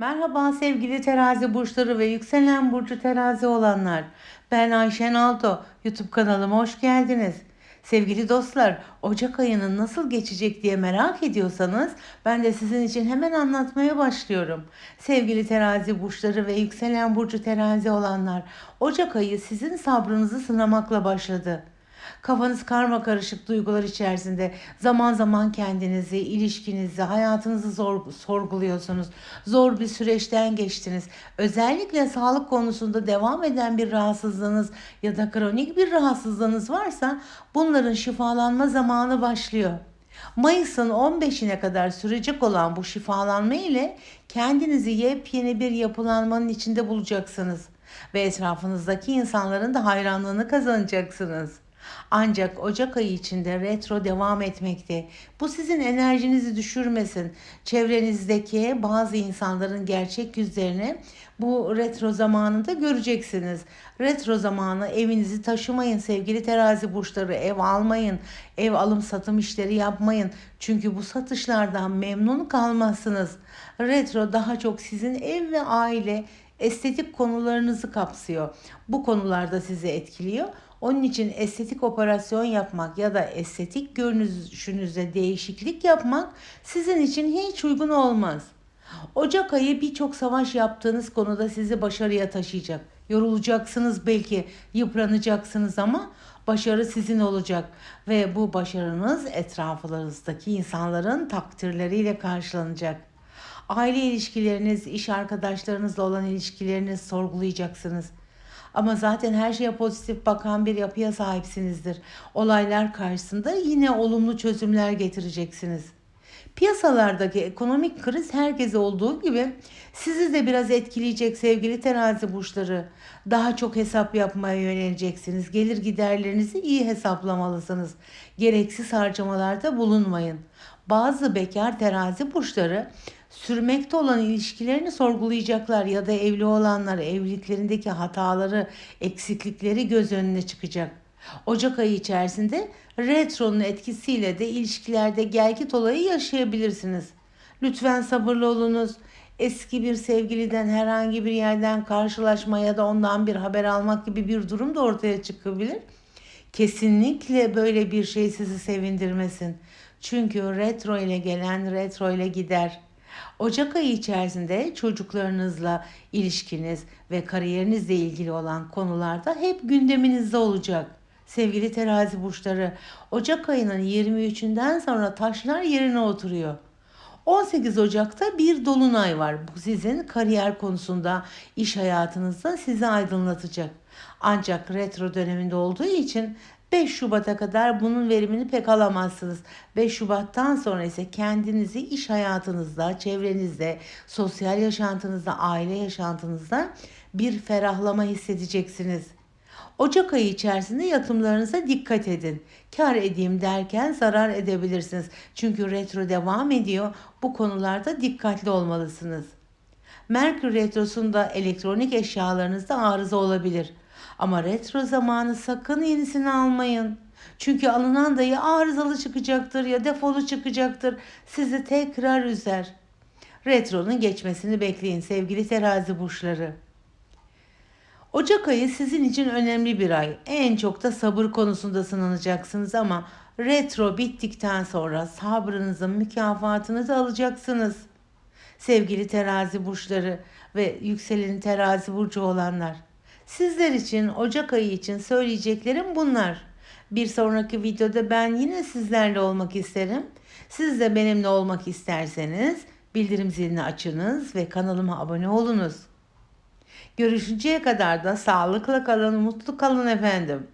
Merhaba sevgili terazi burçları ve yükselen burcu terazi olanlar. Ben Ayşen Alto. YouTube kanalıma hoş geldiniz. Sevgili dostlar, Ocak ayının nasıl geçecek diye merak ediyorsanız ben de sizin için hemen anlatmaya başlıyorum. Sevgili terazi burçları ve yükselen burcu terazi olanlar, Ocak ayı sizin sabrınızı sınamakla başladı. Kafanız karma karışık duygular içerisinde zaman zaman kendinizi, ilişkinizi, hayatınızı zor, sorguluyorsunuz. Zor bir süreçten geçtiniz. Özellikle sağlık konusunda devam eden bir rahatsızlığınız ya da kronik bir rahatsızlığınız varsa bunların şifalanma zamanı başlıyor. Mayıs'ın 15'ine kadar sürecek olan bu şifalanma ile kendinizi yepyeni bir yapılanmanın içinde bulacaksınız ve etrafınızdaki insanların da hayranlığını kazanacaksınız. Ancak Ocak ayı içinde retro devam etmekte. Bu sizin enerjinizi düşürmesin. Çevrenizdeki bazı insanların gerçek yüzlerini bu retro zamanında göreceksiniz. Retro zamanı evinizi taşımayın sevgili terazi burçları. Ev almayın. Ev alım satım işleri yapmayın. Çünkü bu satışlardan memnun kalmazsınız. Retro daha çok sizin ev ve aile estetik konularınızı kapsıyor. Bu konularda sizi etkiliyor. Onun için estetik operasyon yapmak ya da estetik görünüşünüzde değişiklik yapmak sizin için hiç uygun olmaz. Ocak ayı birçok savaş yaptığınız konuda sizi başarıya taşıyacak. Yorulacaksınız belki, yıpranacaksınız ama başarı sizin olacak ve bu başarınız etrafınızdaki insanların takdirleriyle karşılanacak. Aile ilişkileriniz, iş arkadaşlarınızla olan ilişkilerinizi sorgulayacaksınız. Ama zaten her şeye pozitif bakan bir yapıya sahipsinizdir. Olaylar karşısında yine olumlu çözümler getireceksiniz. Piyasalardaki ekonomik kriz herkese olduğu gibi sizi de biraz etkileyecek sevgili terazi burçları. Daha çok hesap yapmaya yöneleceksiniz. Gelir giderlerinizi iyi hesaplamalısınız. Gereksiz harcamalarda bulunmayın. Bazı bekar terazi burçları sürmekte olan ilişkilerini sorgulayacaklar ya da evli olanlar evliliklerindeki hataları, eksiklikleri göz önüne çıkacak. Ocak ayı içerisinde retronun etkisiyle de ilişkilerde gelgit olayı yaşayabilirsiniz. Lütfen sabırlı olunuz. Eski bir sevgiliden herhangi bir yerden karşılaşma ya da ondan bir haber almak gibi bir durum da ortaya çıkabilir. Kesinlikle böyle bir şey sizi sevindirmesin. Çünkü retro ile gelen retro ile gider. Ocak ayı içerisinde çocuklarınızla ilişkiniz ve kariyerinizle ilgili olan konularda hep gündeminizde olacak. Sevgili terazi burçları, Ocak ayının 23'ünden sonra taşlar yerine oturuyor. 18 Ocak'ta bir dolunay var. Bu sizin kariyer konusunda, iş hayatınızda sizi aydınlatacak. Ancak retro döneminde olduğu için 5 Şubat'a kadar bunun verimini pek alamazsınız. 5 Şubat'tan sonra ise kendinizi iş hayatınızda, çevrenizde, sosyal yaşantınızda, aile yaşantınızda bir ferahlama hissedeceksiniz. Ocak ayı içerisinde yatımlarınıza dikkat edin. Kar edeyim derken zarar edebilirsiniz. Çünkü retro devam ediyor. Bu konularda dikkatli olmalısınız. Merkür Retrosu'nda elektronik eşyalarınızda arıza olabilir. Ama retro zamanı sakın yenisini almayın. Çünkü alınan dayı arızalı çıkacaktır ya defolu çıkacaktır. Sizi tekrar üzer. Retronun geçmesini bekleyin sevgili terazi burçları. Ocak ayı sizin için önemli bir ay. En çok da sabır konusunda sınanacaksınız ama retro bittikten sonra sabrınızın mükafatını da alacaksınız. Sevgili terazi burçları ve yükselen terazi burcu olanlar. Sizler için Ocak ayı için söyleyeceklerim bunlar. Bir sonraki videoda ben yine sizlerle olmak isterim. Siz de benimle olmak isterseniz bildirim zilini açınız ve kanalıma abone olunuz. Görüşünceye kadar da sağlıkla kalın, mutlu kalın efendim.